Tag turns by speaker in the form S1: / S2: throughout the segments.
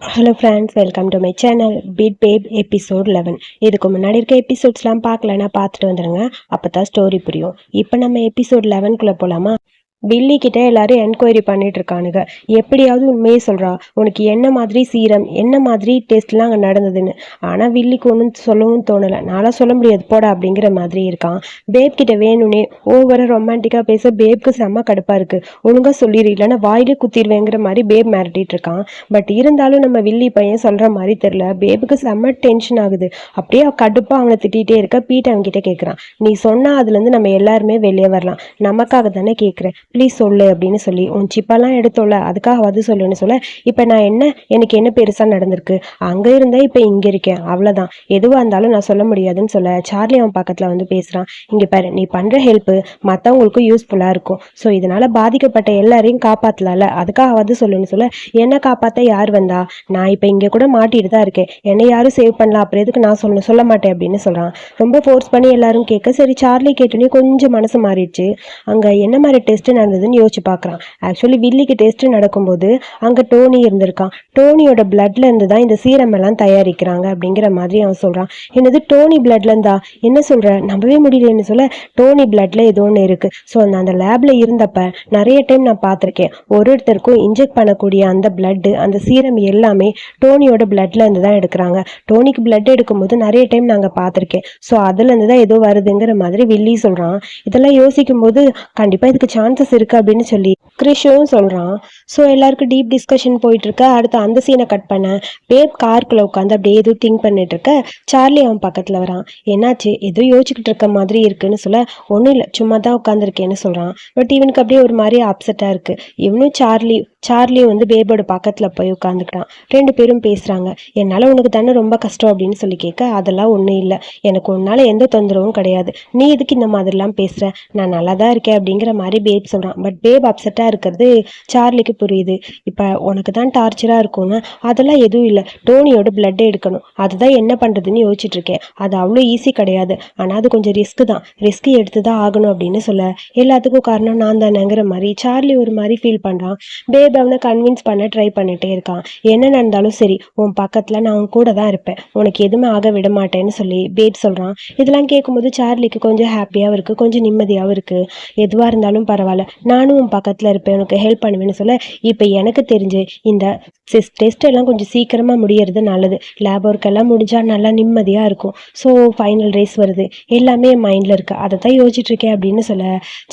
S1: Hello friends welcome to my channel Pit Babe episode eleven இதுக்கு முன்னாடி இருக்க எபிசோட்ஸ்லாம் பார்க்கலன்னா பார்த்துட்டு வந்துடுங்க அப்போ தான் ஸ்டோரி புரியும். இப்போ நம்ம எபிசோட் லெவன்குள்ளே போகலாமா பில்லி கிட்ட எல்லாரும் என்கொயரி பண்ணிட்டு இருக்கானுங்க எப்படியாவது உண்மையே சொல்றா. உனக்கு என்ன மாதிரி சீரம் என்ன மாதிரி டெஸ்ட்லாம் அங்கே நடந்ததுன்னு. ஆனால் வில்லிக்கு ஒன்றும் சொல்லவும் தோணலை. நான்லாம் சொல்ல முடியாது. போடா அப்படிங்கிற மாதிரி இருக்கான். பேப் கிட்ட வேணும்னே ஓவரா ரொமான்டிக்காக பேச பேப்க்கு செம்ம கடுப்பா இருக்கு. ஒழுங்கா சொல்லிடு. இல்லைன்னா வாயிலே குத்திடுவேங்கிற மாதிரி பேப் மிரட்டிட்டு இருக்கான். பட் இருந்தாலும் நம்ம வில்லி பையன் சொல்ற மாதிரி தெரியல. பேபுக்கு செம்ம டென்ஷன் ஆகுது. அப்படியே கடுப்பா அவனை திட்டிகிட்டே இருக்க. பீட் அவன் கிட்ட கேட்குறான் நீ சொன்னா அதுலேருந்து நம்ம எல்லாருமே வெளியே வரலாம். நமக்காக தானே கேட்குறேன் ப்ளீஸ் சொல்லு அப்படின்னு சொல்லி உன் சிப்பெல்லாம் எடுத்தோல அதுக்காக வந்து சொல்லுன்னு சொல்ல இப்போ நான் என்ன எனக்கு என்ன பெருசாக நடந்திருக்கு? அங்கே இருந்தால் இப்போ இங்கே இருக்கேன் அவ்வளோதான் எதுவாக இருந்தாலும் நான் சொல்ல முடியாதுன்னு சொல்ல சார்லி அவன் பக்கத்தில் வந்து பேசுகிறான் இங்கே பாரு நீ பண்ணுற ஹெல்ப்பு மற்றவங்களுக்கும் யூஸ்ஃபுல்லாக இருக்கும். ஸோ இதனால் பாதிக்கப்பட்ட எல்லாரையும் காப்பாற்றலாம்ல அதுக்காக வந்து சொல்லுன்னு சொல்ல என்ன காப்பாற்ற யார் வந்தா? நான் இப்போ இங்கே கூட மாட்டிட்டு தான் இருக்கேன். என்னை யாரும் சேவ் பண்ணலாம் அப்புறம் எதுக்கு நான் சொல்லணும் சொல்ல மாட்டேன்? அப்படின்னு சொல்கிறான் ரொம்ப ஃபோர்ஸ் பண்ணி எல்லாரும் கேட்க சரி சார்லி கேட்டோன்னே கொஞ்சம் மனசு மாறிடுச்சு. அங்கே என்ன மாதிரி டெஸ்ட் நடந்ததுன்னு யோசிச்சு பார்க்குறான். ஆக்சுவலி வில்லிக்கு டெஸ்ட் நடக்கும்போது அங்கே டோனி இருந்திருக்கான். டோனியோட பிளட்ல இருந்து தான் இந்த சீரம் எல்லாம் தயாரிக்கிறாங்க அப்படிங்கிற மாதிரி அவன் சொல்கிறான் என்னது டோனி பிளட்ல இருந்தா? என்ன சொல்கிற நம்பவே முடியலன்னு சொல்ல டோனி பிளட்ல ஏதோ ஒன்று இருக்குது ஸோ நான் அந்த லேப்ல இருந்தப்ப நிறைய டைம் நான் பார்த்துருக்கேன். ஒரு ஒருத்தருக்கும் இன்ஜெக்ட் பண்ணக்கூடிய அந்த பிளட்டு அந்த சீரம் எல்லாமே டோனியோட பிளட்ல இருந்து தான் எடுக்கிறாங்க. டோனிக்கு பிளட் எடுக்கும்போது நிறைய டைம் நாங்கள் பார்த்துருக்கேன். ஸோ அதுலேருந்து தான் ஏதோ வருதுங்கிற மாதிரி வில்லி சொல்கிறான் இதெல்லாம் யோசிக்கும் போது கண்டிப்பாக இதுக்கு சான்சஸ் இருக்கு அப்படின்னு சொல்லி கிறிஷும் சொல்கிறான் ஸோ எல்லாருக்கும் டீப் டிஸ்கஷன் போயிட்டுருக்க. அடுத்து அந்த சீனை கட் பண்ண. பேப் கார்க்குள்ள உட்காந்து அப்படியே எதுவும் திங்க் பண்ணிட்டுருக்க சார்லி அவன் பக்கத்தில் வரான். என்னாச்சு? ஏதோ யோசிச்சுக்கிட்டு இருக்க மாதிரி இருக்குன்னு சொல்ல ஒன்றும் இல்லை. சும்மா தான் உட்காந்துருக்கேன்னு சொல்கிறான் பட் இவனுக்கு அப்படியே ஒரு மாதிரி அப்செட்டாக இருக்குது இவனும் சார்லி சார்லி வந்து பேபோட பக்கத்தில் போய் உட்காந்துக்கிட்டான் ரெண்டு பேரும் பேசுகிறாங்க என்னால் உனக்கு தானே ரொம்ப கஷ்டம்? அப்படின்னு சொல்லி கேட்க அதெல்லாம் ஒன்றும் இல்லை. எனக்கு உன்னால் எந்த தொந்தரவும் கிடையாது. நீ எதுக்கு இந்த மாதிரிலாம் பேசுகிற நான் நல்லா தான் இருக்கேன். அப்படிங்கிற மாதிரி பேப் சொல்கிறான் பட் பேப் அப்செட்டாக இருக்கிறது. சார்லிக்கு புரியுது. இப்போ உனக்கு தான் டார்ச்சராக இருக்கும்னு. அதெல்லாம் எதுவும் இல்லை. டோனியோட பிளட்டை எடுக்கணும். அதுதான் என்ன பண்ணுறதுன்னு யோசிச்சுட்ருக்கேன் அது அவ்வளோ ஈஸி கிடையாது. ஆனால் அது கொஞ்சம் ரிஸ்க்கு தான். ரிஸ்க் எடுத்து தான் ஆகணும் அப்படின்னு சொல்ல. எல்லாத்துக்கும் காரணம் நான் தானேங்கிற மாதிரி சார்லி ஒரு மாதிரி ஃபீல் பண்ணுறான் பேப் அவனை கன்வின்ஸ் பண்ண ட்ரை பண்ணிட்டே இருக்கான். என்ன நடந்தாலும் சரி உன் பக்கத்தில் நான் உன் கூட தான் இருப்பேன். உனக்கு எதுவுமே ஆக விட மாட்டேன்னு சொல்லி பேப் சொல்கிறான் இதெல்லாம் கேட்கும்போது சார்லிக்கு கொஞ்சம் ஹாப்பியாகவும் இருக்குது கொஞ்சம் நிம்மதியாகவும் இருக்குது எதுவாக இருந்தாலும் பரவாயில்ல. நானும் உன் பக்கத்தில் இருப்பேன் உனக்கு ஹெல்ப் பண்ணுவேன்னு சொல்ல இப்போ எனக்கு தெரிஞ்சு இந்த சிஸ் டெஸ்ட் எல்லாம் கொஞ்சம் சீக்கிரமாக முடியறது நல்லது. லேப் ஒர்க் எல்லாம் முடிஞ்சால் நல்லா நிம்மதியாக இருக்கும். ஸோ ஃபைனல் ரேஸ் வருது. எல்லாமே என் மைண்டில் இருக்குது அதை தான் யோசிச்சுட்டு இருக்கேன் அப்படின்னு சொல்ல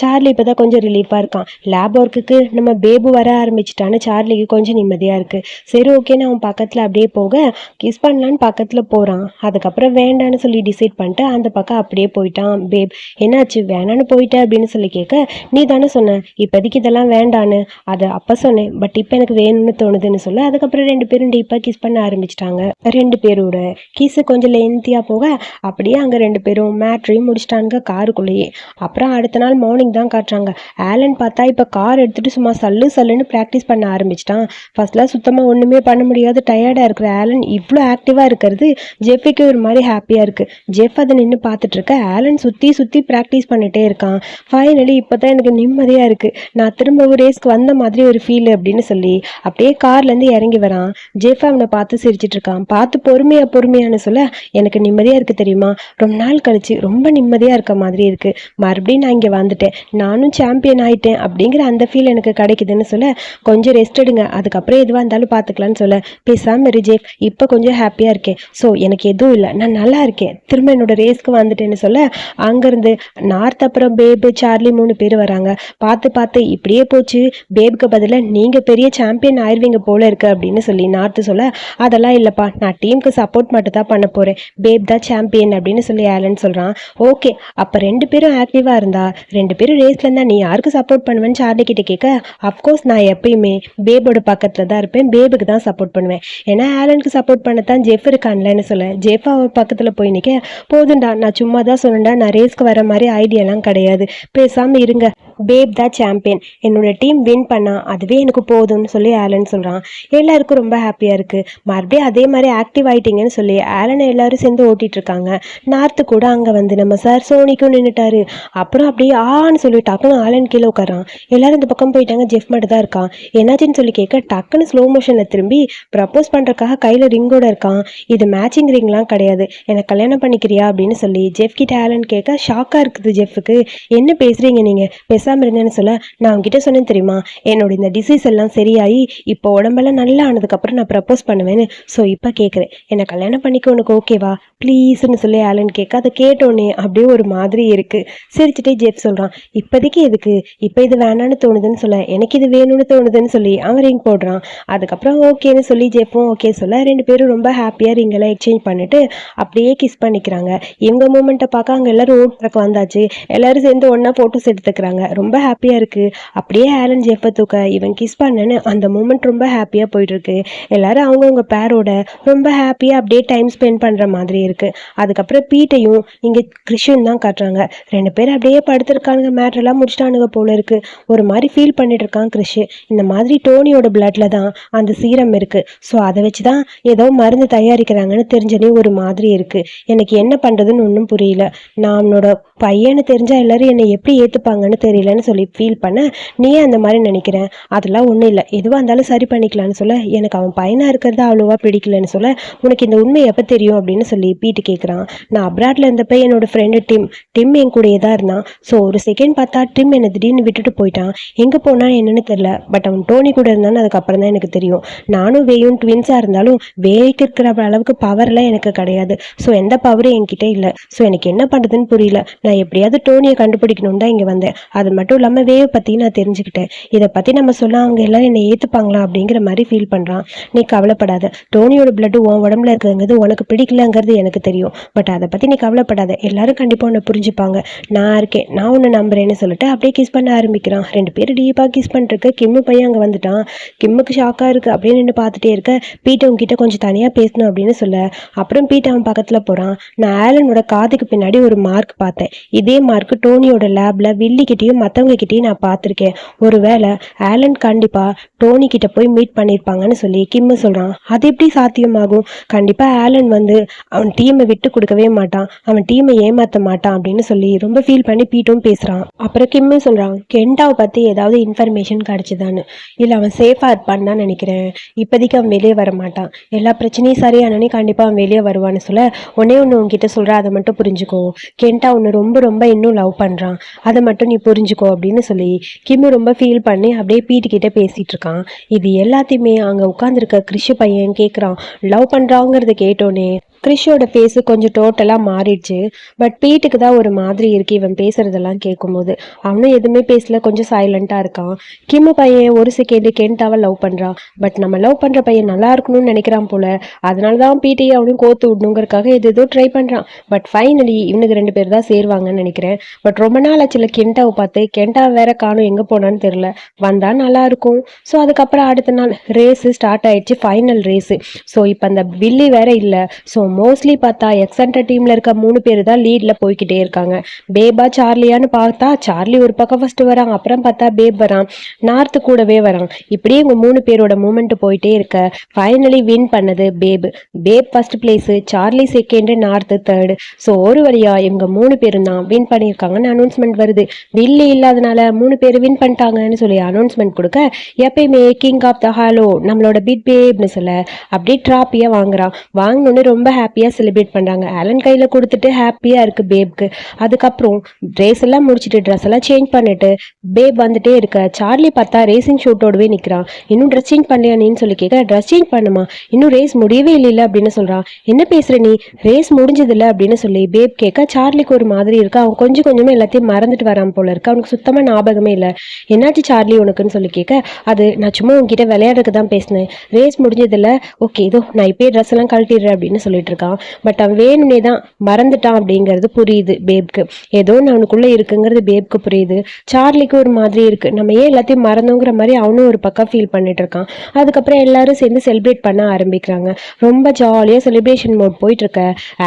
S1: சார்லி இப்போ தான் கொஞ்சம் ரிலீஃபாக இருக்கான். லேப் ஒர்க்குக்கு நம்ம பேபு வர ஆரம்பிச்சிட்டான்னு சார்லிக்கு கொஞ்சம் நிம்மதியாக இருக்குது சரி ஓகே நான் அவன் பக்கத்தில் அப்படியே போக கிஸ் பண்ணலான்னு பக்கத்தில் போகிறான் அதுக்கப்புறம் வேண்டான்னு சொல்லி டிசைட் பண்ணிட்டு அந்த பக்கம் அப்படியே போயிட்டான் பேப் என்னாச்சு? வேணான்னு போயிட்டேன் அப்படின்னு சொல்லி கேட்க நீ தானே சொன்ன. இப்போதைக்கு இதெல்லாம் வேண்டான்னு. அதை அப்போ சொன்னேன். பட் இப்போ எனக்கு வேணும்னு தோணுதுன்னு சொல்ல அதுக்கப்புறம் ரெண்டு பேரும் டீப்பாக கிஸ் பண்ண ஆரம்பிச்சிட்டாங்க. ரெண்டு பேரோட கீஸ் கொஞ்சம் லென்த்தியாக போக அப்படியே அங்கே ரெண்டு பேரும் மேட்ரையும் முடிச்சிட்டாங்க காருக்குள்ளேயே. அப்புறம் அடுத்த நாள் மார்னிங் தான் காட்டுறாங்க. ஆலன் பார்த்தா இப்போ கார் எடுத்துகிட்டு சும்மா சல்லு சல்லுன்னு ப்ராக்டிஸ் பண்ண ஆரம்பிச்சிட்டான். ஃபர்ஸ்ட்லாம் சுத்தமாக ஒன்றுமே பண்ண முடியாது. டயர்டாக இருக்கிற ஆலன் இவ்வளோ ஆக்டிவாக இருக்கிறது ஜெஃபிக்கு ஒரு மாதிரி ஹாப்பியாக இருக்குது ஜெஃப் அதை நின்று பார்த்துட்டு இருக்க ஆலன் சுற்றி சுற்றி ப்ராக்டிஸ் பண்ணிட்டே இருக்கான். ஃபைனலி இப்போ தான் எனக்கு நிம்மதியாக இருக்குது நான் திரும்ப ஒரு ரேஸ்க்கு வந்த மாதிரி ஒரு ஃபீல் அப்படின்னு சொல்லி அப்படியே கார்லேருந்து இறங்கி வரான். ஜெஃப் அவனை பார்த்து சிரிச்சிட்டு இருக்கான். பார்த்து பொறுமையா பொறுமையான்னு சொல்ல எனக்கு நிம்மதியாக இருக்குது தெரியுமா? ரொம்ப நாள் கழிச்சு ரொம்ப நிம்மதியாக இருக்க மாதிரி இருக்குது மறுபடியும் நான் இங்கே வந்துட்டேன். நானும் சாம்பியன் ஆயிட்டேன் அப்படிங்கிற அந்த ஃபீல் எனக்கு கிடைக்குதுன்னு சொல்ல கொஞ்சம் ரெஸ்ட் எடுங்க. அதுக்கப்புறம் எதுவாக இருந்தாலும் பார்த்துக்கலான்னு சொல்ல. பேசாமல் ரிஜேஃப் இப்போ கொஞ்சம் ஹாப்பியாக இருக்கேன். ஸோ எனக்கு எதுவும் இல்லை. நான் நல்லா இருக்கேன். திரும்ப என்னோட ரேஸ்க்கு வந்துட்டேன்னு சொல்ல அங்கேருந்து நார்த் அப்புறம் பேபு சார்லி மூணு பேர் வராங்க. பார்த்து பார்த்து இப்படியே போச்சு. பேபுக்கு பதிலாக நீங்கள் பெரிய சாம்பியன் ஆயிடுவீங்க போல இருக்கு அப்படின்னு சொல்லி நார்த்து சொல்ல அதெல்லாம் இல்லைப்பா நான் டீமுக்கு சப்போர்ட் மட்டும் தான் பண்ண போகிறேன் பேப் தான் சாம்பியன் அப்படின்னு சொல்லி ஆலன் சொல்கிறான் ஓகே அப்போ ரெண்டு பேரும் ஆக்டிவாக இருந்தா ரெண்டு பேரும் ரேஸில் இருந்தால் நீ யாருக்கு சப்போர்ட் பண்ணுவேன்னு சார்லி கிட்ட கேட்க அஃப்கோர்ஸ் நான் எப்பயுமே பேபோட பக்கத்தில் தான் இருப்பேன் பேபுக்கு தான் சப்போர்ட் பண்ணுவேன். ஏன்னா ஆலனுக்கு சப்போர்ட் பண்ண தான் ஜெஃப் இருக்கான்லன்னு சொல்ல ஜெஃப் அவர் பக்கத்தில் போய் நிற்க போதுண்டா நான் சும்மா தான் சொன்னேன்டா நான் ரேஸ்க்கு வர மாதிரி ஐடியாலாம் கிடையாது. பேசாமல் இருங்க. பேப் தான் சாம்பியன் என்னோட டீம் வின் பண்ணா அதுவே எனக்கு போதும்னு சொல்லி ஆலன் சொல்கிறான் எல்லாருக்கும் ரொம்ப ஹாப்பியாக இருக்குது மறுபடியும் அதே மாதிரி ஆக்டிவ் ஆயிட்டீங்கன்னு சொல்லி ஆலனை எல்லாரும் சேர்ந்து ஓட்டிகிட்டு இருக்காங்க. நார்த்து கூட அங்கே வந்து நம்ம சார் சோனிக்கும் நின்றுட்டாரு அப்புறம் அப்படியே ஆன்னு சொல்லி டக்குன்னு ஆலன் கீழே உட்காரான் எல்லாரும் இந்த பக்கம் போயிட்டாங்க. ஜெஃப் மட்டும் தான் இருக்கான். என்னாச்சுன்னு சொல்லி கேட்க டக்குன்னு ஸ்லோ மோஷனில் திரும்பி ப்ரப்போஸ் பண்ணுறக்காக கையில் ரிங்கோட இருக்கான். இது மேட்சிங் ரிங்லாம் கிடையாது. எனக்கு கல்யாணம் பண்ணிக்கிறியா அப்படின்னு சொல்லி ஜெஃப் கிட்ட ஆலன் கேட்க ஷாக்காக இருக்குது ஜெஃப்க்கு என்ன பேசுகிறீங்க நீங்கள் பேசாமல் இருந்தேன்னு சொல்ல நான் அவங்ககிட்ட சொன்னேன் தெரியுமா? என்னோட இந்த டிசீஸ் எல்லாம் சரியாகி இப்போ உடம்பெல்லாம் நல்லா ஆனதுக்கப்புறம் நான் ப்ரப்போஸ் பண்ணுவேன்னு. ஸோ இப்போ கேட்குறேன் என்னை கல்யாணம் பண்ணிக்க உனக்கு ஓகேவா ப்ளீஸ்னு சொல்லி ஆலன் கேட்க அதை கேட்டோன்னே அப்படியே ஒரு மாதிரி இருக்குது சிரிச்சுட்டே ஜெஃப் சொல்கிறான் இப்போதைக்கு எதுக்கு? இப்போ இது வேணான்னு தோணுதுன்னு சொல்ல எனக்கு இது வேணும்னு தோணுதுன்னு சொல்லி அவன் ரிங் போடுறான். அதுக்கப்புறம் ஓகேன்னு சொல்லி ஜெஃப்பும் ஓகே சொல்ல ரெண்டு பேரும் ரொம்ப ஹாப்பியாக ரிங்கெல்லாம் எக்ஸ்சேஞ்ச் பண்ணிட்டு அப்படியே கிஸ் பண்ணிக்கிறாங்க. இவங்க மூமெண்ட்டை பார்க்க அங்கே எல்லாரும் ஓட்டுறக்கு வந்தாச்சு. எல்லோரும் சேர்ந்து ஒன்றா ஃபோட்டோஸ் எடுத்துக்கிறாங்க. ரொம்ப ஹாப்பியாக இருக்குது அப்படியே ஆலன் ஜெஃபை தூக்க இவன் கிஸ் பண்ணன்னு அந்த மூமெண்ட் ரொம்ப ஹாப்பியாக போயிட்டுருக்கு. எல்லாரும் அவங்கவுங்க பேரோட ரொம்ப ஹாப்பியாக அப்படியே டைம் ஸ்பெண்ட் பண்ணுற மாதிரி இருக்குது அதுக்கப்புறம் பீட்டையும் இங்கே கிறிஷன் தான் காட்டுறாங்க. ரெண்டு பேரும் அப்படியே படுத்திருக்கானுங்க. மேட்ரெல்லாம் முடிச்சிட்டானுங்க போல இருக்குது ஒரு மாதிரி ஃபீல் பண்ணிட்டு இருக்கான் கிறிஷ் இந்த மாதிரி டோனியோட பிளட்டில் தான் அந்த சீரம் இருக்குது ஸோ அதை வச்சு தான் ஏதோ மருந்து தயாரிக்கிறாங்கன்னு தெரிஞ்சனே ஒரு மாதிரி இருக்குது எனக்கு என்ன பண்ணுறதுன்னு ஒன்றும் புரியல. நான் அவனோட பையன்னு தெரிஞ்சா எல்லாரும் என்னை எப்படி ஏத்துப்பாங்கன்னு தெரியலன்னு சொல்லி ஃபீல் பண்ண நீயே அந்த மாதிரி நினைக்கிறேன் அதெல்லாம் ஒன்றும் இல்லை. எதுவாக இருந்தாலும் சரி பண்ணிக்கலாம்னு சொல்ல. எனக்கு அவன் பையனாக இருக்கிறது அவ்வளோவா பிடிக்கலன்னு சொல்ல உனக்கு இந்த உண்மை எப்போ தெரியும் அப்படின்னு சொல்லி பீட்டு கேட்குறான் நான் அப்ராட்ல இருந்தப்ப என்னோட ஃப்ரெண்டு டிம் டிம் என் கூடயே தான் இருந்தான். ஸோ ஒரு செகண்ட் பார்த்தா டிம் என்னை திடீர்னு விட்டுட்டு போயிட்டான். எங்கே போனா என்னன்னு தெரில பட் அவன் டோனி கூட இருந்தான்னு அதுக்கப்புறம் தான் எனக்கு தெரியும். நானும் வேயும் ட்வின்ஸாக இருந்தாலும் வேலைக்கு இருக்கிற அளவுக்கு பவர்லாம் எனக்கு கிடையாது. ஸோ எந்த பவரும் என்கிட்ட இல்லை. ஸோ எனக்கு என்ன பண்ணுறதுன்னு புரியல. நான் எப்படியாவது டோனியை கண்டுபிடிக்கணும் தான் இங்கே வந்தேன். அது மட்டும் இல்லாமல் வேவை பற்றி நான் தெரிஞ்சுக்கிட்டேன். இதை பற்றி நம்ம சொன்னால் அவங்க எல்லாரும் என்னை ஏற்றுப்பாங்களா அப்படிங்கிற மாதிரி ஃபீல் பண்ணுறான் நீ கவலைப்படாத. டோனியோட பிளட்டு உன் உடம்புல இருக்குங்கிறது உனக்கு பிடிக்கலங்கிறது எனக்கு தெரியும். பட் அதை பற்றி நீ கவலைப்படாத. எல்லாரும் கண்டிப்பாக உன்னை புரிஞ்சுப்பாங்க. நான் இருக்கேன். நான் உன்னை நம்புறேன்னு சொல்லிட்டு அப்படியே கிஸ் பண்ண ஆரம்பிக்கிறான். ரெண்டு பேரும் டீப்பாக கிஸ் பண்ணுறக்கு கிம்மு பையன் அங்கே வந்துட்டான். கிம்முக்கு ஷாக்காக இருக்குது அப்படின்னு நின்று பார்த்துட்டே இருக்க. பீட்டை உங்ககிட்ட கொஞ்சம் தனியாக பேசணும் அப்படின்னு சொல்ல. அப்புறம் பீட்டை அவன் பக்கத்தில் போகிறான் நான் ஆலனோட காதுக்கு பின்னாடி ஒரு மார்க் பார்த்தேன். இதே மார்க் டோனியோட லேப்ல வில்லிக்கிட்டையும் மற்றவங்க கிட்டேயும் நான் பார்த்துருக்கேன். ஒருவேளை ஆலன் கண்டிப்பா டோனி கிட்ட போய் மீட் பண்ணியிருப்பாங்கன்னு சொல்லி கிம்மு சொல்றான். அது எப்படி சாத்தியமாகும்? கண்டிப்பா ஆலன் வந்து அவன் டீமை விட்டு கொடுக்கவே மாட்டான். அவன் டீமை ஏமாத்த மாட்டான் அப்படின்னு சொல்லி ரொம்ப ஃபீல் பண்ணி பீட்டும் பேசுறான். அப்புறம் கிம்மு சொல்றான் கெண்டாவை பத்தி ஏதாவது இன்ஃபர்மேஷன் கிடச்சிதான்னு. இல்லை அவன் சேஃபாக இருப்பான்னு தான் நினைக்கிறேன். இப்போதைக்கு அவன் வெளியே வர மாட்டான். எல்லா பிரச்சனையும் சரியானோடனே கண்டிப்பாக அவன் வெளியே வருவான்னு சொல்ல ஒன்னே ஒன்று உன்கிட்ட சொல்கிறேன் அதை மட்டும் புரிஞ்சுக்கோ. கெண்டா ஒன்று ரொம்ப ரொம்ப இன்னும் லவ் பண்ணுறான் அதை மட்டும் நீ புரிஞ்சுக்கோ அப்படின்னு சொல்லி கிம்மு ரொம்ப ஃபீல் பண்ணி அப்படியே பீட்டு கிட்ட பேசிகிட்டு இருக்கான். இது எல்லாத்தையுமே அங்கே உட்காந்துருக்க கிறிஷு பையன் கேட்குறான் லவ் பண்ணுறாங்கிறத கேட்டோன்னே கிறிஷோட ஃபேஸு கொஞ்சம் டோட்டலாக மாறிடுச்சு. பட் பீட்டுக்கு தான் ஒரு மாதிரி இருக்கு இவன் பேசுறதெல்லாம் கேட்கும்போது அவனும் எதுவுமே பேசல கொஞ்சம் சைலண்ட்டாக இருக்கான். கிம்மு பையன் ஒரு செகண்ட் கென்ட்டாவை லவ் பண்ணுறான் பட் நம்ம லவ் பண்ணுற பையன் நல்லா இருக்கணும்னு நினைக்கிறான் போல. அதனால தான் பீட்டையே அவனையும் கோத்து விடணுங்கிறதுக்காக எது ஏதோ ட்ரை பண்ணுறான் பட் ஃபைனலி இவனுக்கு ரெண்டு பேர் தான் சேருவாங்கன்னு நினைக்கிறேன். பட் ரொம்ப நாள் ஆச்சுல கெண்டாவை பார்த்து. கெண்டா வேற காணும் எங்கே போனான்னு தெரில வந்தா நல்லா இருக்கும். ஸோ அதுக்கப்புறம் அடுத்த நாள் ரேஸு ஸ்டார்ட் ஆயிடுச்சு ஃபைனல் ரேஸு ஸோ இப்போ அந்த வில்லி வேற இல்லை. ஸோ மோஸ்ட்லி பார்த்தா எக்ஸன்டர் டீமில் இருக்க மூணு பேர் தான் லீடில் போய்க்கிட்டே இருக்காங்க. பேபா சார்லியான்னு பார்த்தா சார்லி ஒரு பக்கம் ஃபர்ஸ்ட் வரான் அப்புறம் பார்த்தா பேப் வரான். நார்த்து கூடவே வரான். இப்படியே இவங்க மூணு பேரோட மூமெண்ட் போயிட்டே இருக்க. ஃபைனலி வின் பண்ணது Babe Babe first place Charlie second North third so ஒரு வழியா இவங்க மூணு பேரும் தான் வின் பண்ணியிருக்காங்கன்னு அனௌன்ஸ்மெண்ட் வருது. வில்லி இல்லாதனால மூணு பேர் வின் பண்ணிட்டாங்கன்னு சொல்லி அனௌன்ஸ்மெண்ட் கொடுக்க எப்பயுமே கிங் ஆஃப் த ஹாலோ நம்மளோட பிட் பேப்னு சொல்ல அப்படியே ட்ராப்பியாக வாங்குறான். வாங்கினோடனே ரொம்ப ஹாப்பியாக செலிப்ரேட் பண்ணுறாங்க ஆலன் கையில் கொடுத்துட்டு ஹாப்பியாக இருக்குது பேப்க்கு அதுக்கப்புறம் ட்ரெஸ் எல்லாம் முடிச்சுட்டு ட்ரெஸ் எல்லாம் சேஞ்ச் பண்ணிட்டு பேப் வந்துட்டே இருக்க. சார்லி பார்த்தா ரேசிங் ஷூட்டோடவே நிற்கிறான் இன்னும் ட்ரெஸ் சேஞ்ச் பண்ணலையா சொல்லி கேட்க ட்ரெஸ் சேஞ்ச் பண்ணுமா இன்னும் ரேஸ் முடியவே இல்லை அப்படின்னு சொல்கிறான் என்ன பேசுகிற நீ? ரேஸ் முடிஞ்சதில்ல அப்படின்னு சொல்லி பேப் கேட்க சார்லிக்கு ஒரு மாதிரி இருக்கு? அவன் கொஞ்சம் கொஞ்சமாக எல்லாத்தையும் மறந்துட்டு வரான் போல இருக்கு. அவனுக்கு சுத்தமாக ஞாபகமே இல்லை. என்னாச்சு சார்லி உனக்குன்னு சொல்லி கேட்க அது நான் சும்மா உன்கிட்ட விளையாடுறதுக்கு தான் பேசினேன். ரேஸ் முடிஞ்சதுல ஓகே இதோ நான் இப்பயே ட்ரெஸ் எல்லாம் கழட்டிடுறேன் அப்படின்னு சொல்லிட்டு இருக்கான். பட் அவன் வேணும்னே தான் மறந்துட்டான் அப்படிங்கிறது புரியுது பேப்க்கு. ஏதோ ஒன்று அவனுக்குள்ள இருக்குங்கிறது பேப்க்கு புரியுது. சார்லிக்கு ஒரு மாதிரி இருக்கு. நம்ம ஏன் எல்லாத்தையும் மறந்தோங்கிற மாதிரி அவனும் ஒரு பக்கம் ஃபீல் பண்ணிட்டு இருக்கான். அதுக்கப்புறம் எல்லாரும் சேர்ந்து செலிப்ரேட் பண்ண ஆரம்பிக்கிறாங்க. ரொம்ப ஜாலியாக செலிப்ரேஷன் மோட் போயிட்டு இருக்க.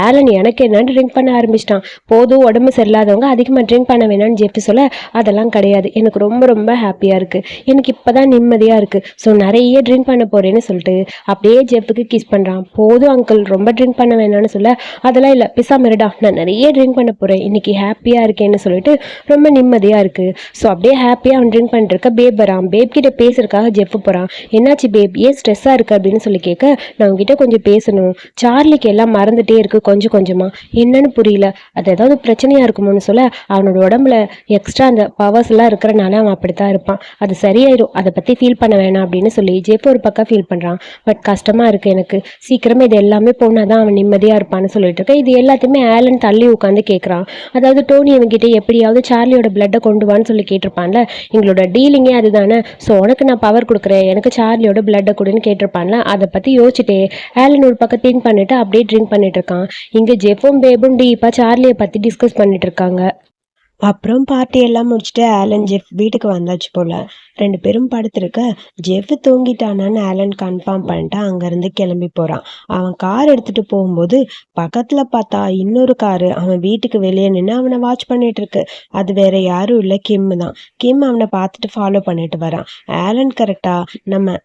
S1: ஆலன் எனக்கு என்னன்னு ட்ரிங்க் பண்ண ஆரம்பிச்சிட்டான். போதும் உடம்பு சரியில்லாதவங்க அதிகமாக ட்ரிங்க் பண்ண வேணாம்னு ஜெஃபி சொல்ல அதெல்லாம் கிடையாது. எனக்கு ரொம்ப ரொம்ப ஹாப்பியாக இருக்குது எனக்கு இப்போ தான் நிம்மதியாக இருக்குது ஸோ நிறைய ட்ரிங்க் பண்ண போகிறேன்னு சொல்லிட்டு அப்படியே ஜெஃபுக்கு கிஸ் பண்ணுறான் போதும் அங்கிள் ரொம்ப ட்ரிங்க் பண்ண வேணாம்னு சொல்ல. அதெல்லாம் இல்லை. பிசா மிரடா. நான் நிறைய ட்ரிங்க் பண்ண போகிறேன் இன்னைக்கு ஹாப்பியாக இருக்கேன்னு சொல்லிட்டு ரொம்ப நிம்மதியாக இருக்குது ஸோ அப்படியே ஹாப்பியாக அவன் ட்ரிங்க் பண்ணிட்டு இருக்க பேப் வரான். பேப் கிட்ட பேசுறதுக்காக ஜெஃப் போகிறான் என்னாச்சு பேப் ஏன் ஸ்ட்ரெஸ்ஸாக இருக்கு? அப்படின்னு சொல்லி கேட்க நான் உங்ககிட்ட கொஞ்சம் பேசணும். சார்லிக்கு எல்லாம் மறந்துட்டே இருக்குது கொஞ்சம் கொஞ்சமாக என்னன்னு புரியல. அது ஏதாவது பிரச்சனை பிரச்சனையாக இருக்குமோன்னு சொல்ல அவனோட உடம்புல எக்ஸ்ட்ரா அந்த பவர்ஸ் எல்லாம் இருக்கிறனால அவன் அப்படி தான் இருப்பான். அது சரியாயிடும் அதை பற்றி ஃபீல் பண்ண வேணாம் அப்படின்னு சொல்லி ஜெஃப் ஒரு பக்கம் ஃபீல் பண்ணுறான் பட் கஷ்டமாக இருக்குது எனக்கு. சீக்கிரமே இது எல்லாமே போனால் தான் அவன் நிம்மதியாக இருப்பான்னு சொல்லிட்டு இருக்கேன். இது எல்லாத்தையுமே ஆலன் தள்ளி உட்காந்து கேட்குறான் அதாவது டோனி இவங்கிட்ட எப்படியாவது சார்லியோட பிளட்டை கொண்டு வான்னு சொல்லி கேட்டிருப்பான்ல? எங்களோட டீலிங்கே அதுதானே? ஸோ உனக்கு நான் பவர் கொடுக்குறேன். எனக்கு சார்லியோட பிளட்டை கொடுன்னு கேட்டிருப்பான்ல? அதை பற்றி யோசிச்சுட்டே ஆலன் ஒரு பக்கம் திங்க் பண்ணிட்டு அப்படியே ட்ரிங்க் பண்ணிட்டு இருக்கான். இங்கே ஜெஃபும் பேபும் டீப்பாக சார்லியை பற்றி டிஸ்கஸ் பண்ணிட்டு இருக்காங்க அப்புறம் பார்ட்டி எல்லாம் முடிச்சுட்டு ஆலன் ஜெஃப் வீட்டுக்கு வந்தாச்சு போல. ரெண்டு பேரும் படுத்திருக்க ஜெஃப் தூங்கிட்டானான்னு ஆலன் கன்ஃபார்ம் பண்ணிட்டு அங்கேருந்து கிளம்பி போகிறான் அவன் கார் எடுத்துட்டு போகும்போது பக்கத்தில் பார்த்தா இன்னொரு காரு அவன் வீட்டுக்கு வெளியே நின்று அவனை வாட்ச் பண்ணிட்டு இருக்கு அது வேற யாரும் இல்லை கிம் தான். கிம் அவனை பார்த்துட்டு ஃபாலோ பண்ணிட்டு வரான். ஆலன் கரெக்டாக நம்ம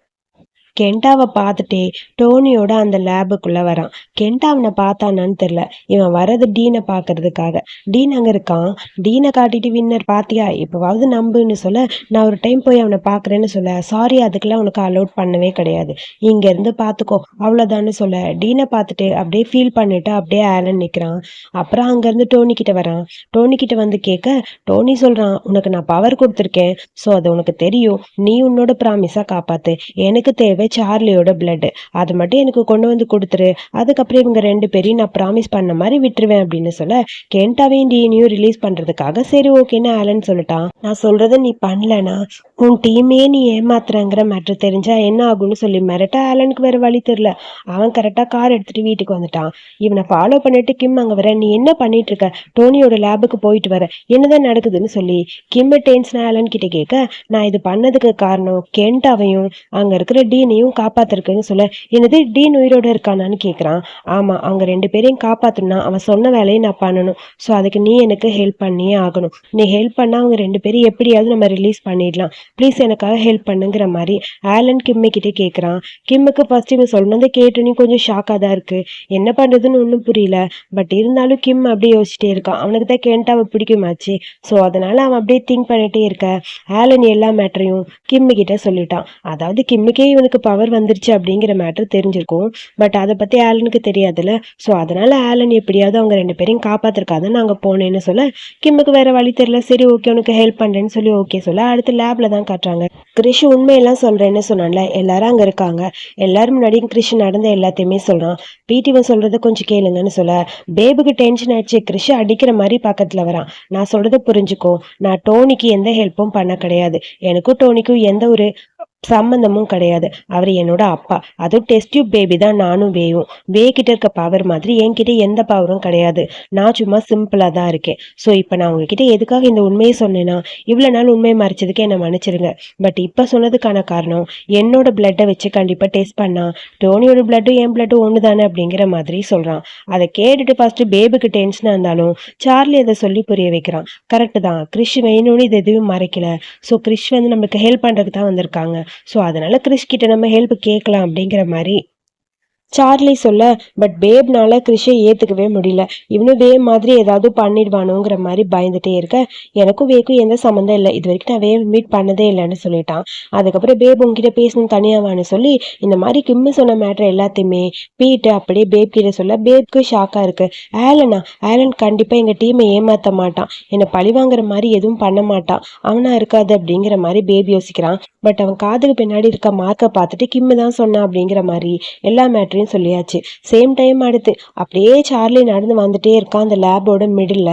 S1: கெண்டாவை பார்த்துட்டே டோனியோட அந்த லேபுக்குள்ளே வரான். கெண்டா அவனை பார்த்தானான்னு தெரில இவன் வர்றது டீனை பார்க்கறதுக்காக. டீன் அங்கே இருக்கான். டீனை காட்டிட்டு வின்னர் பார்த்தியா இப்போவாவது நம்புன்னு சொல்ல நான் ஒரு டைம் போய் அவனை பார்க்குறேன்னு சொல்ல சாரி அதுக்கெல்லாம் உனக்கு அலோட் பண்ணவே கிடையாது. இங்கேருந்து பார்த்துக்கோ அவ்வளோதான்னு சொல்ல. டீனை பார்த்துட்டு அப்படியே ஃபீல் பண்ணிட்டு அப்படியே ஆலன் நிற்கிறான் அப்புறம் அங்கேருந்து டோனி கிட்ட வரான். டோனி கிட்ட வந்து கேட்க டோனி சொல்கிறான் உனக்கு நான் பவர் கொடுத்துருக்கேன். ஸோ அது உனக்கு தெரியும். நீ உன்னோட ப்ராமிஸாக காப்பாற்று எனக்கு தேவை சார்லியோட பிளட் அது மட்டும் எனக்கு கொண்டு வந்து கொடுத்துரு. அதுக்கப்புறம் இவங்க ரெண்டு பேரையும் நான் ப்ராமிஸ் பண்ண மாதிரி விட்டுருவேன் அப்படின்னு சொல்ல கென்டாவையும் டீனையும் ரிலீஸ் பண்ணுறதுக்காக சரி ஓகேன்னு ஆலன் சொல்லிட்டான். நான் சொல்கிறத நீ பண்ணலனா? உன் டீமே நீ ஏமாத்துறங்கிற மேட்ரு தெரிஞ்சா என்ன ஆகும்னு சொல்லி மிரட்ட ஆலனுக்கு வேற வழி தெரில அவன் கரெக்டாக கார் எடுத்துட்டு வீட்டுக்கு வந்துட்டான். இவனை ஃபாலோ பண்ணிட்டு கிம் அங்கே வர. நீ என்ன பண்ணிட்டு இருக்க? டோனியோட லேபுக்கு போயிட்டு வர. என்னதான் நடக்குதுன்னு சொல்லி கிம் டென்ஸ்னா ஆலன் கிட்ட கேட்க நான் இது பண்ணதுக்கு காரணம் கென்டாவையும் அங்கே இருக்கிற டீனையும் காப்பாத்திருக்குன்னு சொல்ல. என்னது? டீன் உயிரோட இருக்கானான்னு கேட்குறான் ஆமாம் அவங்க ரெண்டு பேரையும் காப்பாற்றணும்னா அவன் சொன்ன வேலையை நான் பண்ணணும். ஸோ அதுக்கு நீ எனக்கு ஹெல்ப் பண்ணியே ஆகணும். நீ ஹெல்ப் பண்ணால் அவங்க ரெண்டு பேரும் எப்படியாவது நம்ம ரிலீஸ் பண்ணிடலாம். ப்ளீஸ் எனக்காக ஹெல்ப் பண்ணுங்கிற மாதிரி ஆலன் கிம்மை கிட்டே கேட்குறான் கிம்முக்கு ஃபர்ஸ்ட் இவன் சொன்னதை கேட்டு கொஞ்சம் ஷாக்காக தான் இருக்கு. என்ன பண்ணுறதுன்னு ஒன்றும் புரியல. பட் இருந்தாலும் கிம் அப்படியே யோசிச்சிட்டே இருக்கான். அவனுக்கு தான் கேண்டாவை பிடிக்குமாச்சு. ஸோ அதனால அவன் அப்படியே திங்க் பண்ணிட்டே இருக்க. ஆலன் எல்லா மேட்டரையும் கிம்மு கிட்ட சொல்லிட்டான். அதாவது கிம்முக்கே இவனுக்கு பவர் வந்துருச்சு அப்படிங்கிற மேட்டர் தெரிஞ்சிருக்கும். பட் அதை பற்றி ஆலனுக்கு தெரியாதுல்ல. ஸோ அதனால ஆலன் எப்படியாவது அவங்க ரெண்டு பேரையும் காப்பாத்திருக்காத நாங்கள் போனேன்னு சொல்ல கிம்முக்கு வேற வழி தெரியல. சரி ஓகே உனக்கு ஹெல்ப் பண்ணுறேன்னு சொல்லி ஓகே சொல்ல அடுத்து லேப்ல தான் காட்டுறாங்க. கிரிஷ் உண்மையெல்லாம் சொல்றேன்னு சொன்னான்ல எல்லாரும் அங்கே இருக்காங்க. எல்லாரும் முன்னாடியும் கிரிஷ் நடந்த எல்லாத்தையுமே சொல்றான். பிடிவன் சொல்றதை கொஞ்சம் கேளுங்கன்னு சொல்ல பேபுக்கு டென்ஷன் ஆயிடுச்சு கிரிஷ் அடிக்கிற மாதிரி பக்கத்துல வரான். நான் சொல்றதை புரிஞ்சுக்கோ. நான் டோனிக்கு எந்த ஹெல்ப்பும் பண்ண கிடையாது. எனக்கும் டோனிக்கும் எந்த ஒரு சம்பந்தமும் கிடையாது. அவர் என்னோட அப்பா. அதுவும் டெஸ்ட் டியூப் பேபி தான் நானும் வேவும் வே கிட்ட இருக்க பவர் மாதிரி என்கிட்ட எந்த பவரும் கிடையாது. நான் சும்மா சிம்பிளாக தான் இருக்கேன். ஸோ இப்போ நான் உங்ககிட்ட எதுக்காக இந்த உண்மையை சொன்னேன்னா இவ்வளோ நாள் உண்மையை மறைச்சதுக்கு என்னை மன்னிச்சிருங்க. பட் இப்போ சொன்னதுக்கான காரணம் என்னோட பிளட்டை வச்சு கண்டிப்பாக டெஸ்ட் பண்ணா டோனியோட பிளட்டும் என் பிளட்டும் ஒன்று தானே அப்படிங்கிற மாதிரி சொல்கிறான் அதை கேட்டுட்டு ஃபஸ்ட்டு பேபுக்கு டென்ஷனாக இருந்தாலும் சார்லி அதை சொல்லி புரிய வைக்கிறான். கரெக்டு தான். கிறிஷ் வேணும்னு இது எதுவும் மறைக்கல. ஸோ கிறிஷ் வந்து நம்மளுக்கு ஹெல்ப் பண்ணுறதுக்கு தான் வந்திருக்காங்க. ஸோ அதனால கிறிஸ்கிட்ட நம்ம ஹெல்ப் கேட்கலாம் அப்படிங்கிற மாதிரி சார்லி சொல்ல பட் பேப்னால கிறிஷை ஏற்றுக்கவே முடியல. இவனும் வே மாதிரி ஏதாவது பண்ணிடுவானுங்கிற மாதிரி பயந்துட்டே இருக்க. எனக்கும் வேக்கும் எந்த சம்மந்தம் இல்லை. இது வரைக்கும் நான் வே மீட் பண்ணதே இல்லைன்னு சொல்லிட்டான். அதுக்கப்புறம் பேப் உங்ககிட்ட பேசணும் தனியாவான்னு சொல்லி இந்த மாதிரி கிம்மு சொன்ன மேட்ரு எல்லாத்தையுமே பீட்டு அப்படியே பேப் கிட்ட சொல்ல பேப்க்கு ஷாக்காக இருக்கு. ஆலனா ஆலன் கண்டிப்பாக எங்கள் டீமை ஏமாற்ற மாட்டான். என்னை பழி வாங்குற மாதிரி எதுவும் பண்ண மாட்டான். அவனா இருக்காது அப்படிங்கிற மாதிரி பேபி யோசிக்கிறான். பட் அவன் காதுக்கு பின்னாடி இருக்க மார்க்கை பார்த்துட்டு கிம்மு தான் சொன்னான் அப்படிங்கிற மாதிரி எல்லா மேட்ரையும் அப்படின்னு சொல்லியாச்சு. சேம் டைம் அடுத்து அப்படியே சார்லி நடந்து வந்துட்டே இருக்கான் அந்த லேபோட மிடில்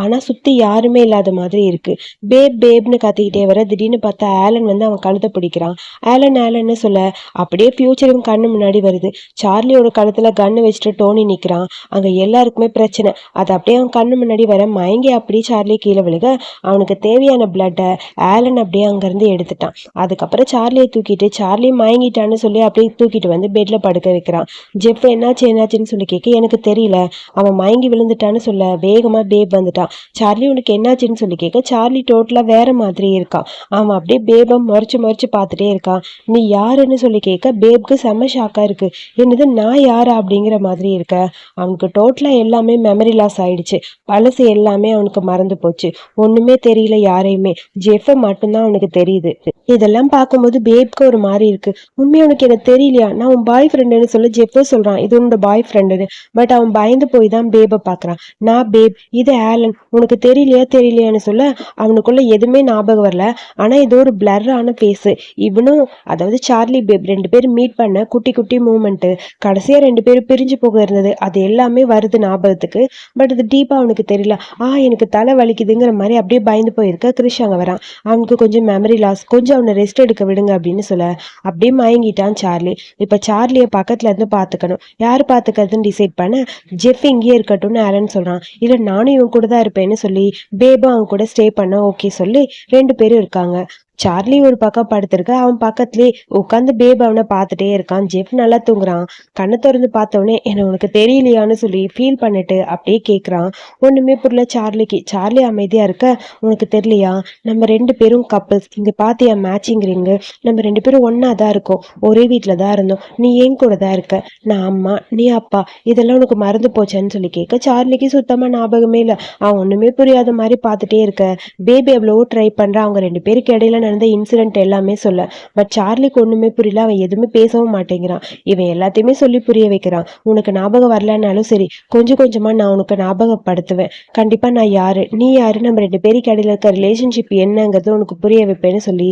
S1: ஆனால் சுற்றி யாருமே இல்லாத மாதிரி இருக்கு. பேப் பேப்னு கத்திக்கிட்டே வர திடீர்னு பார்த்தா ஆலன் வந்து அவன் கழுத்தை பிடிக்கிறான். ஆலன் ஆலன்னு சொல்ல அப்படியே ஃபியூச்சரும் கண்ணு முன்னாடி வருது. சார்லியோட கழுத்தில் கன்று வச்சுட்டு டோனி நிற்கிறான் அங்கே எல்லாருக்குமே பிரச்சனை. அது அப்படியே அவன் கண்ணு முன்னாடி வர மயங்கி அப்படியே சார்லி கீழே விழுக. அவனுக்கு தேவையான பிளட்டை ஆலன் அப்படியே அங்கேருந்து எடுத்துட்டான். அதுக்கப்புறம் சார்லியை தூக்கிட்டு சார்லி மயங்கிட்டான்னு சொல்லி அப்படியே தூக்கிட்டு வந்து பெட்டில் படுக்க வைக்கிறான். ஜெஃப் என்னாச்சு என்னாச்சுன்னு சொல்லி கேட்க எனக்கு தெரியல. அவன் மயங்கி விழுந்துட்டான்னு சொல்ல வேகமாக பேப் வந்துட்டான். சார்லி உனக்கு என்னாச்சுன்னு சொல்லி கேட்க சார்லி டோட்டலாக வேற மாதிரி இருக்கான் அவன் அப்படியே பேபை முறைச்சு முறைச்சு பார்த்துட்டே இருக்கான் நீ யாருன்னு சொல்லி கேட்க பேப்க்கு செம்ம ஷாக்காக இருக்கு. என்னது நான் யாரா அப்படிங்கிற மாதிரி இருக்க. அவனுக்கு டோட்டலாக எல்லாமே மெமரி லாஸ் ஆயிடுச்சு. பழசு எல்லாமே அவனுக்கு மறந்து போச்சு. ஒன்றுமே தெரியல யாரையுமே. ஜெஃபை மட்டும்தான் அவனுக்கு தெரியுது. இதெல்லாம் பார்க்கும்போது பேப்க்கு ஒரு மாதிரி இருக்கு. உண்மையா உனக்கு எனக்கு தெரியலையா? நான் உன் பாய் ஃப்ரெண்டுன்னு சொல்லி ஜெஃபோ சொல்றான் இது உன்னோட பாய் ஃப்ரெண்டுன்னு பட் அவன் பயந்து போய் தான் பேபை பார்க்கறான். நான் பேப் இது ஆலன். உனக்கு தெரியலையா தெரியலையான்னு சொல்ல அவனுக்குள்ள எதுவுமே ஞாபகம் வரல. ஆனா இது ஒரு பிளர்ரான ஃபேஸ் இவனும் அதாவது சார்லி பேப் ரெண்டு பேரும் மீட் பண்ண குட்டி குட்டி மூமெண்ட்டு கடைசியா ரெண்டு பேரும் பிரிஞ்சு போக இருந்தது. அது எல்லாமே வருது ஞாபகத்துக்கு. பட் அது டீப்பா அவனுக்கு தெரியல. ஆ எனக்கு தலை வலிக்குதுங்கிற மாதிரி அப்படியே பயந்து போயிருக்க. கிரிஷ் அங்க வரான். அவனுக்கு கொஞ்சம் மெமரி லாஸ் கொஞ்சம் அவனை ரெஸ்ட் எடுக்க விடுங்க அப்படின்னு சொல்ல. அப்படியே மயங்கிட்டான் சார்லி. இப்ப சார்லியை பக்கத்துல இருந்து பாத்துக்கணும். யார் பார்த்துக்கிறதுன்னு டிசைட் பண்ண ஜெஃப் இங்கேயே இருக்கட்டும்னு ஆலன் சொல்றான். இல்லை நானும் இவன் கூட தான் இருப்பேன்னு சொல்லி பேபா அவங்க கூட ஸ்டே பண்ண ஓகே சொல்லி ரெண்டு பேரும் இருக்காங்க. சார்லி ஒரு பக்கம் படுத்திருக்க அவன் பக்கத்துலேயே உட்காந்து பேப் அவனை பார்த்துட்டே இருக்கான். ஜெஃப் நல்லா தூங்குறான். கண்ணை திறந்து பார்த்தவொடனே என்ன உனக்கு தெரியலையான்னு சொல்லி ஃபீல் பண்ணிட்டு அப்படியே கேட்குறான் ஒன்றுமே புரியல சார்லிக்கு. சார்லி அமைதியாக இருக்க உனக்கு தெரியலையா? நம்ம ரெண்டு பேரும் கப்பல்ஸ் இங்கே பார்த்தியா மேட்சிங் ரிங்கு நம்ம ரெண்டு பேரும் ஒன்றா தான் இருக்கோம். ஒரே வீட்டில் தான் இருந்தோம். நீ ஏன் கூட தான் இருக்க. நான் அம்மா நீ அப்பா. இதெல்லாம் உனக்கு மறந்து போச்சேன்னு சொல்லி கேட்க சார்லிக்கு சுத்தமாக ஞாபகமே இல்லை. அவன் ஒன்றுமே புரியாத மாதிரி பார்த்துட்டே இருக்க. பேபி எவ்வளவோ ட்ரை பண்ணுறான் அவங்க ரெண்டு பேருக்கு இடையில நடந்த இன்சிடென்ட் எல்லாமே சொல்ல. பட் சார்லிக்கு ஒன்றுமே புரியல. அவன் எதுவுமே பேசவும் மாட்டேங்கிறான். இவன் எல்லாத்தையுமே சொல்லி புரிய வைக்கிறான். உனக்கு ஞாபகம் வரலனாலும் சரி கொஞ்சம் கொஞ்சமாக நான் உனக்கு ஞாபகப்படுத்துவேன். கண்டிப்பாக நான் யாரு? நீ யாரு? நம்ம ரெண்டு பேருக்கு இடையில இருக்க ரிலேஷன்ஷிப் என்னங்கிறது உனக்கு புரிய வைப்பேன்னு சொல்லி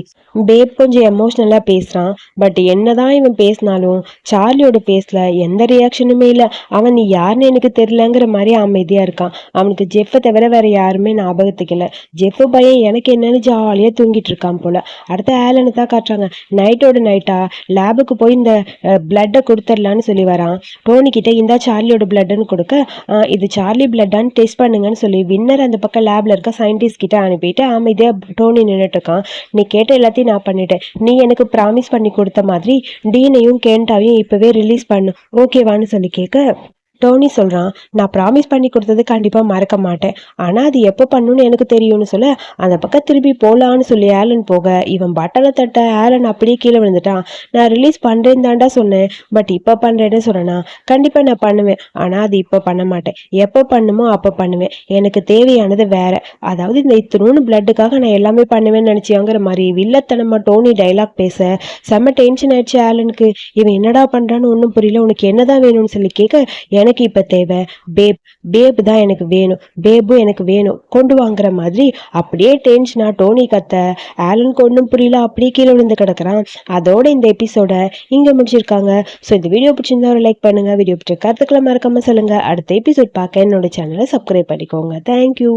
S1: பேப் கொஞ்சம் எமோஷ்னலாக பேசுகிறான் பட் என்னதான் இவன் பேசினாலும் சார்லியோட பேசல எந்த ரியாக்ஷனுமே இல்லை. அவன் நீ யாருன்னு எனக்கு தெரியலங்கிற மாதிரி அமைதியாக இருக்கான். அவனுக்கு ஜெஃப்பை தவிர வேற யாருமே ஞாபகத்துக்கு இல்லை. ஜெஃப் பையன் எனக்கு என்னன்னு ஜாலியாக தூங்கிட்டு இருக்கான் போல. அடுத்த ஆலனு தான் காட்டுறாங்க. நைட்டோட நைட்டா லேபுக்கு போய் இந்த பிளட்டை கொடுத்துடலான்னு சொல்லி வரான். டோனி கிட்ட இந்த சார்லியோட பிளட்டுன்னு கொடுக்க "ஆஹ், இது சார்லி பிளட்டான்னு டெஸ்ட் பண்ணுங்கன்னு சொல்லி வின்னர் அந்த பக்கம் லேப்ல இருக்க சயின்டிஸ்ட் கிட்ட அனுப்பிட்டு அமைதியா டோனி நின்றுட்டு இருக்கான். நீ கேட்ட எல்லாத்தையும் நான் பண்ணிட்டேன். நீ எனக்கு ப்ராமிஸ் பண்ணி கொடுத்த மாதிரி டீனையும் கேண்டாவையும் இப்பவே ரிலீஸ் பண்ணு. ஓகேவான்னு சொல்லி கேட்க டோனி சொல்கிறான் நான் ப்ராமிஸ் பண்ணி கொடுத்தது கண்டிப்பாக மறக்க மாட்டேன். ஆனால் அது எப்போ பண்ணுன்னு எனக்கு தெரியும்னு சொல்ல அந்த பக்கம் திரும்பி போகலான்னு சொல்லி ஆலன் போக இவன் பட்டனை தட்ட ஆலன் அப்படியே கீழே விழுந்துட்டான். நான் ரிலீஸ் பண்ணுறேன் தாண்டா சொன்னேன் பட் இப்போ பண்ணுறேன்னு சொன்னேன்னா கண்டிப்பாக நான் பண்ணுவேன். ஆனால் அது இப்போ பண்ண மாட்டேன். எப்போ பண்ணுமோ அப்போ பண்ணுவேன். எனக்கு தேவையானது வேற. அதாவது இந்த இத்தினூன்னு பிளட்டுக்காக நான் எல்லாமே பண்ணுவேன்னு நினச்சியாங்கிற மாதிரி வில்லத்தனமாக டோனி டைலாக் பேச செம்ம டென்ஷன் ஆயிடுச்சு ஆலனுக்கு. இவன் என்னடா பண்ணுறான்னு ஒன்றும் புரியல. உனக்கு என்னதான் வேணும்னு சொல்லி கேட்க எனக்கு இப்போ தேவை. பேப் பேப் தான் எனக்கு வேணும். பேபும் எனக்கு வேணும். கொண்டு வாங்குற மாதிரி அப்படியே டென்ஷனா டோனி கத்த ஆலனுக்கு ஒன்றும் புரியல அப்படியே கீழே விழுந்து கிடக்குறான். அதோட இந்த எபிசோட இங்கே முடிச்சிருக்காங்க. ஸோ இந்த வீடியோ பிடிச்சிருந்தா ஒரு லைக் பண்ணுங்க. வீடியோ பிடிச்ச கருத்துக்களை மறக்காம சொல்லுங்க. அடுத்த எபிசோட் பார்க்க என்னோட சேனலை சப்ஸ்கிரைப் பண்ணிக்கோங்க. தேங்க்யூ